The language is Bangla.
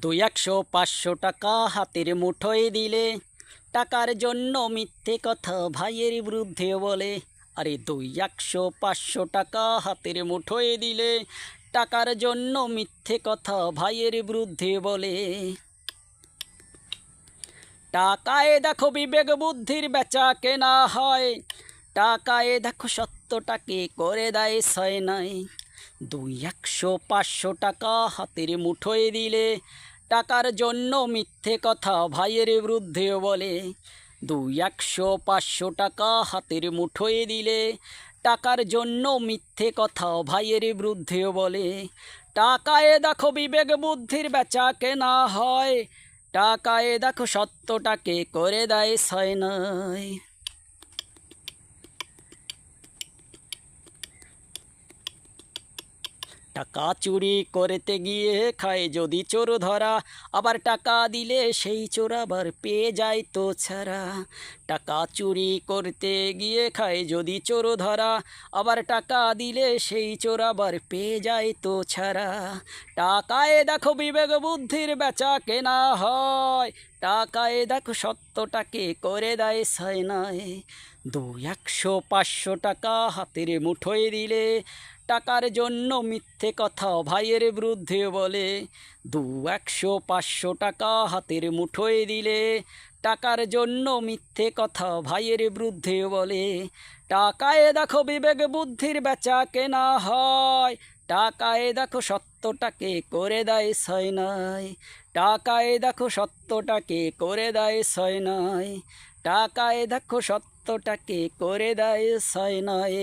দুই একশো পাঁচশো টাকা হাতের মুঠোয় দিলে। টাকার জন্য মিথ্যে কথা ভাইয়ের বিরুদ্ধে বলে। আরে দুই একশো পাঁচশো টাকা হাতের মুঠোয় দিলে। টাকার জন্য মিথ্যে কথা ভাইয়ের বিরুদ্ধে বলে। টাকায় দেখো বিবেক বুদ্ধির বেচা কেনা হয়। টাকায় দেখো সত্যটাকে করে দেয় সয় নাই। দুই একশো পাঁচশো টাকা হাতের মুঠোয় দিলে, টাকার জন্য মিথ্যে কথা ভাইয়ের বিরুদ্ধে বলে। দুই একশো পাঁচশো টাকা হাতের মুঠোয় দিলে, টাকার জন্য মিথ্যে কথা ভাইয়ের বিরুদ্ধে বলে। টাকায় দেখো বিবেক বুদ্ধির বেচা কেনা হয়, টাকায় দেখো সত্যটাকে করে দেয় সয় নাই। টাকা চুরি করতে গিয়ে খায় যদি চোর ধরা, আবার টাকা দিলে সেই চোর আবার পেয়ে যায় তো ছাড়া। টাকা চুরি করতে গিয়ে খায় যদি চোর ধরা, আবার টাকা দিলে সেই চোর আবার পেয়ে যায় তো ছাড়া। টাকায় দেখো বিবেক বুদ্ধির বেচা কেনা হয়, টাকায় দেখো সত্যটাকে করে দেয় সায় নাই। দু একশো পাঁচশো টাকা হাতের মুঠোয় দিলে, টাকার জন্য মিথ্যে কথা ভাইয়ের বিরুদ্ধে বলে। দু একশো পাঁচশো টাকা হাতের মুঠোয় দিলে, টাকার জন্য মিথ্যে কথা ভাইয়ের বিরুদ্ধে বলে। টাকায় দেখো বিবেক বুদ্ধির বেচা কেনা হয়, টাকায় দেখো সত্যটাকে করে দেয় সয় নাই। টাকায় দেখো সত্যটাকে করে দেয় সয় নাই। টাকায় দেখো সত্যটাকে করে দেয় সয় নয়।